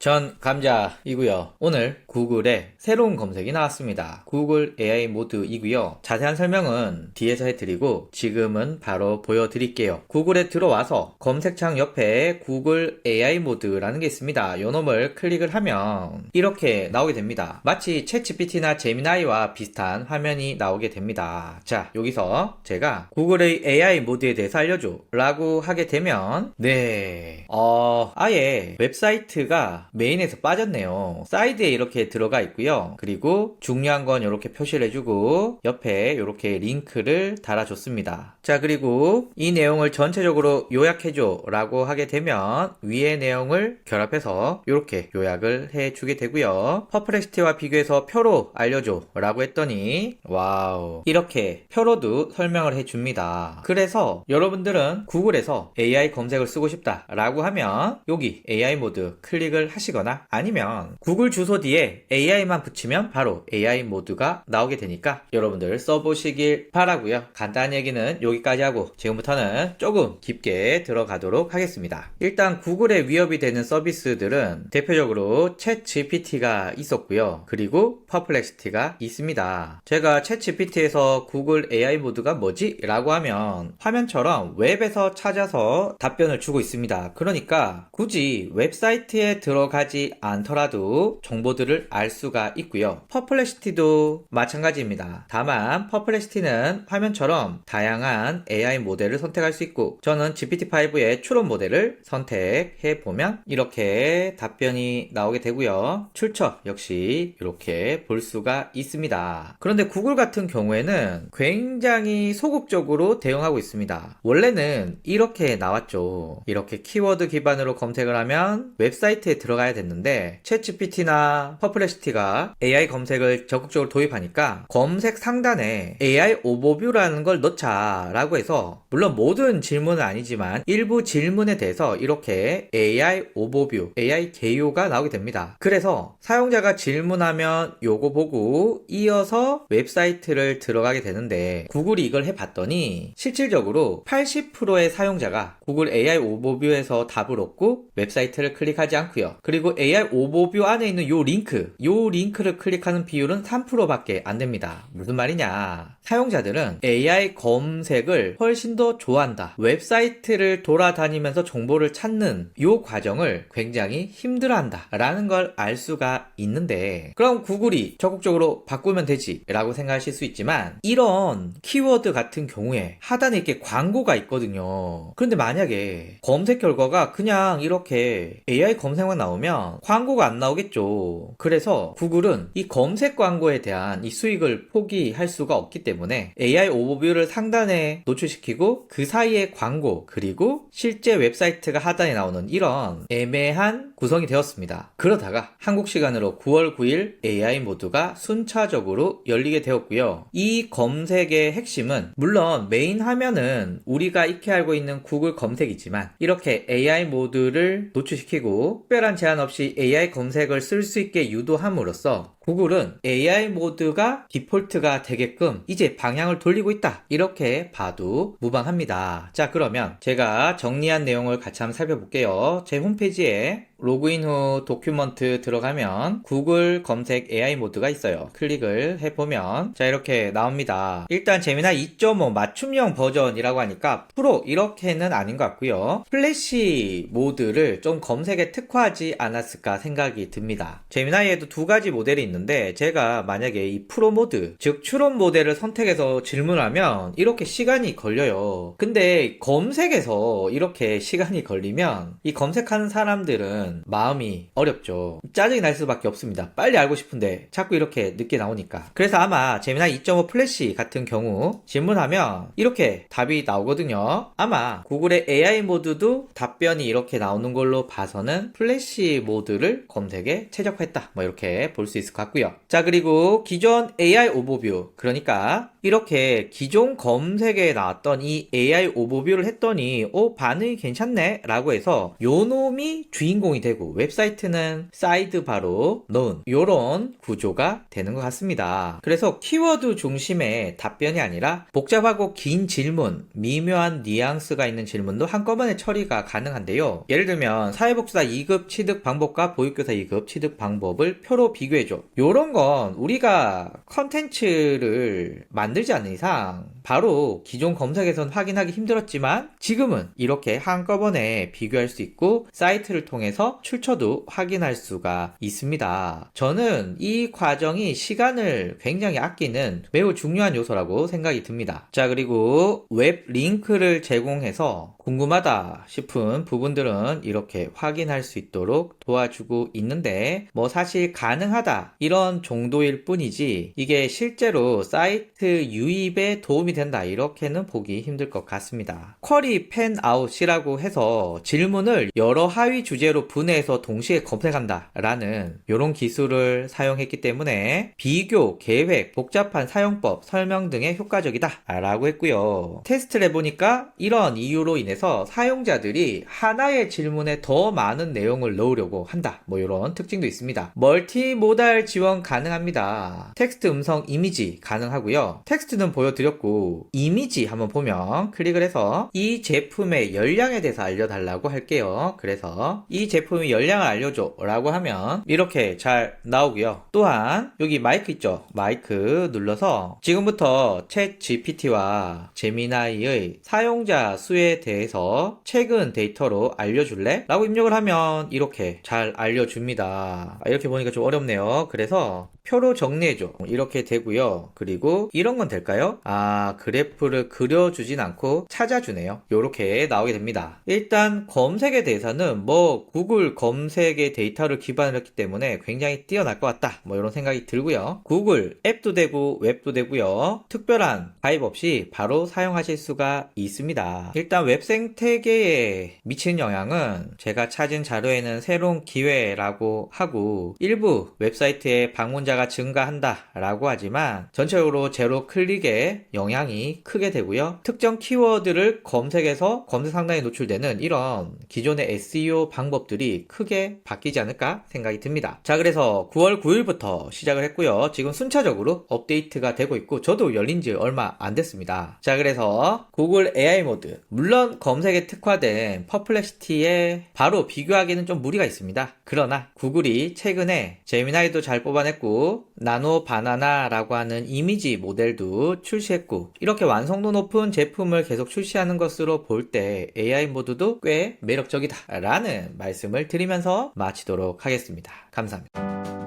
전 감자이고요. 오늘 구글에 새로운 검색이 나왔습니다. 구글 AI 모드이고요. 자세한 설명은 뒤에서 해드리고 지금은 바로 보여드릴게요. 구글에 들어와서 검색창 옆에 구글 AI 모드라는 게 있습니다. 요 놈을 클릭을 하면 이렇게 나오게 됩니다. 마치 챗GPT나 제미나이와 비슷한 화면이 나오게 됩니다. 자, 여기서 제가 구글의 AI 모드에 대해서 알려줘 라고 하게 되면 네, 어, 아예 웹사이트가 메인에서 빠졌네요. 사이드에 이렇게 들어가 있고요. 그리고 중요한 건 이렇게 표시를 해주고 옆에 이렇게 링크를 달아줬습니다. 자, 그리고 이 내용을 전체적으로 요약해줘 라고 하게 되면 위의 내용을 결합해서 이렇게 요약을 해주게 되고요. 퍼플렉시티와 비교해서 표로 알려줘 라고 했더니 와우 이렇게 표로도 설명을 해줍니다. 그래서 여러분들은 구글에서 AI 검색을 쓰고 싶다 라고 하면 여기 AI 모드 클릭을 하시 거나 아니면 구글 주소 뒤에 AI만 붙이면 바로 AI 모드가 나오게 되니까 여러분들 써보시길 바라고요. 간단한 얘기는 여기까지 하고 지금부터는 조금 깊게 들어가도록 하겠습니다. 일단 구글에 위협이 되는 서비스들은 대표적으로 챗 GPT가 있었고요. 그리고 퍼플렉시티가 있습니다. 제가 챗 GPT에서 구글 AI 모드가 뭐지? 라고 하면 화면처럼 웹에서 찾아서 답변을 주고 있습니다. 그러니까 굳이 웹사이트에 들어 가지 않더라도 정보들을 알 수가 있고요. 퍼플렉시티도 마찬가지입니다. 다만 퍼플렉시티는 화면처럼 다양한 AI 모델을 선택할 수 있고 저는 GPT-5의 추론 모델을 선택해 보면 이렇게 답변이 나오게 되고요. 출처 역시 이렇게 볼 수가 있습니다. 그런데 구글 같은 경우에는 굉장히 소극적으로 대응하고 있습니다. 원래는 이렇게 나왔죠. 이렇게 키워드 기반으로 검색을 하면 웹사이트에 들어가 야 됐는데 챗GPT나 퍼플렉시티가 AI 검색을 적극적으로 도입하니까 검색 상단에 AI 오버뷰라는 걸 넣자라고 해서 물론 모든 질문은 아니지만 일부 질문에 대해서 이렇게 AI 오버뷰, AI 개요가 나오게 됩니다. 그래서 사용자가 질문하면 요거 보고 이어서 웹사이트를 들어가게 되는데 구글이 이걸 해봤더니 실질적으로 80%의 사용자가 구글 AI 오버뷰에서 답을 얻고 웹사이트를 클릭하지 않고요. 그리고 AI 오버뷰 안에 있는 요 링크, 요 링크를 클릭하는 비율은 3%밖에 안 됩니다. 무슨 말이냐? 사용자들은 AI 검색을 훨씬 더 좋아한다. 웹사이트를 돌아다니면서 정보를 찾는 요 과정을 굉장히 힘들어한다. 라는 걸 알 수가 있는데, 그럼 구글이 적극적으로 바꾸면 되지. 라고 생각하실 수 있지만, 이런 키워드 같은 경우에 하단에 이렇게 광고가 있거든요. 그런데 만약에 검색 결과가 그냥 이렇게 AI 검색만 나오면 광고가 안 나오겠죠. 그래서 구글은 이 검색 광고에 대한 이 수익을 포기할 수가 없기 때문에 AI 오버뷰를 상단에 노출시키고 그 사이에 광고 그리고 실제 웹사이트가 하단에 나오는 이런 애매한 구성이 되었습니다. 그러다가 한국 시간으로 9월 9일 AI 모드가 순차적으로 열리게 되었고요. 이 검색의 핵심은 물론 메인 화면은 우리가 익히 알고 있는 구글 검색이지만 이렇게 AI 모드를 노출시키고 특별한 제한 없이 AI 검색을 쓸 수 있게 유도함으로써 구글은 AI 모드가 디폴트가 되게끔 이제 방향을 돌리고 있다. 이렇게 봐도 무방합니다. 자, 그러면 제가 정리한 내용을 같이 한번 살펴볼게요. 제 홈페이지에 로그인 후 도큐먼트 들어가면 구글 검색 AI 모드가 있어요. 클릭을 해보면 자 이렇게 나옵니다. 일단 재미나 2.5 맞춤형 버전이라고 하니까 프로 이렇게는 아닌 것 같고요. 플래시 모드를 좀 검색에 특화하지 않았을까 생각이 듭니다. 재미나이에도 두 가지 모델이 있는데 제가 만약에 이 프로 모드 즉 추론 모델을 선택해서 질문하면 이렇게 시간이 걸려요. 근데 검색에서 이렇게 시간이 걸리면 이 검색하는 사람들은 마음이 어렵죠. 짜증이 날 수밖에 없습니다. 빨리 알고 싶은데 자꾸 이렇게 늦게 나오니까. 그래서 아마 재미나 2.5 플래시 같은 경우 질문하면 이렇게 답이 나오거든요. 아마 구글의 AI 모드도 답변이 이렇게 나오는 걸로 봐서는 플래시 모드를 검색에 최적화했다. 뭐 이렇게 볼 수 있을 것 같 고요. 자 그리고 기존 AI 오버뷰 그러니까 이렇게 기존 검색에 나왔던 이 AI 오버뷰를 했더니 어 반응이 괜찮네 라고 해서 요 놈이 주인공이 되고 웹사이트는 사이드바로 넣은 요런 구조가 되는 것 같습니다. 그래서 키워드 중심의 답변이 아니라 복잡하고 긴 질문, 미묘한 뉘앙스가 있는 질문도 한꺼번에 처리가 가능한데요. 예를 들면 사회복지사 2급 취득 취득 방법과 보육교사 2급 취득 방법을 표로 비교해줘. 요런 건 우리가 컨텐츠를 만들지 않는 이상 바로 기존 검색에선 확인하기 힘들었지만 지금은 이렇게 한꺼번에 비교할 수 있고 사이트를 통해서 출처도 확인할 수가 있습니다. 저는 이 과정이 시간을 굉장히 아끼는 매우 중요한 요소라고 생각이 듭니다. 자, 그리고 웹 링크를 제공해서 궁금하다 싶은 부분들은 이렇게 확인할 수 있도록 도와주고 있는데 뭐 사실 가능하다 이런 정도일 뿐이지 이게 실제로 사이트 유입에 도움이 된다 이렇게는 보기 힘들 것 같습니다. 쿼리 팬아웃이라고 해서 질문을 여러 하위 주제로 분해해서 동시에 검색한다 라는 이런 기술을 사용했기 때문에 비교, 계획, 복잡한 사용법, 설명 등에 효과적이다 라고 했고요. 테스트를 해보니까 이런 이유로 인해서 사용자들이 하나의 질문에 더 많은 내용을 넣으려고 한다. 뭐 이런 특징도 있습니다. 멀티모달 지원 가능합니다. 텍스트, 음성, 이미지 가능하고요. 텍스트는 보여드렸고 이미지 한번 보면 클릭을 해서 이 제품의 열량에 대해서 알려달라고 할게요. 그래서 이 제품의 열량을 알려줘 라고 하면 이렇게 잘 나오고요. 또한 여기 마이크 있죠? 마이크 눌러서 지금부터 챗 GPT와 제미나이의 사용자 수에 대해서 최근 데이터로 알려줄래? 라고 입력을 하면 이렇게 잘 알려줍니다. 아, 이렇게 보니까 좀 어렵네요. 그래서 표로 정리해줘. 이렇게 되고요. 그리고 이런 건 될까요? 아, 그래프를 그려주진 않고 찾아주네요. 이렇게 나오게 됩니다. 일단 검색에 대해서는 뭐 구글 검색의 데이터를 기반으로 했기 때문에 굉장히 뛰어날 것 같다. 뭐 이런 생각이 들고요. 구글 앱도 되고 웹도 되고요. 특별한 가입 없이 바로 사용하실 수가 있습니다. 일단 웹 생태계에 미치는 영향은 제가 찾은 자료에는 새로운 기회라고 하고 일부 웹사이트에 방문자가 증가한다 라고 하지만 전체적으로 제로 클릭에 영향이 크게 되고요. 특정 키워드를 검색해서 검색 상단에 노출되는 이런 기존의 SEO 방법들이 크게 바뀌지 않을까 생각이 듭니다. 자, 그래서 9월 9일부터 시작을 했고요. 지금 순차적으로 업데이트가 되고 있고 저도 열린 지 얼마 안 됐습니다. 자, 그래서 구글 AI 모드 물론 검색에 특화된 퍼플렉시티에 바로 비교하기는 좀 무리가 있습니다. 그러나 구글이 최근에 제미나이도 잘 뽑아냈 고 나노 바나나라고 하는 이미지 모델도 출시했고 이렇게 완성도 높은 제품을 계속 출시하는 것으로 볼 때 AI 모드도 꽤 매력적이다 라는 말씀을 드리면서 마치도록 하겠습니다. 감사합니다.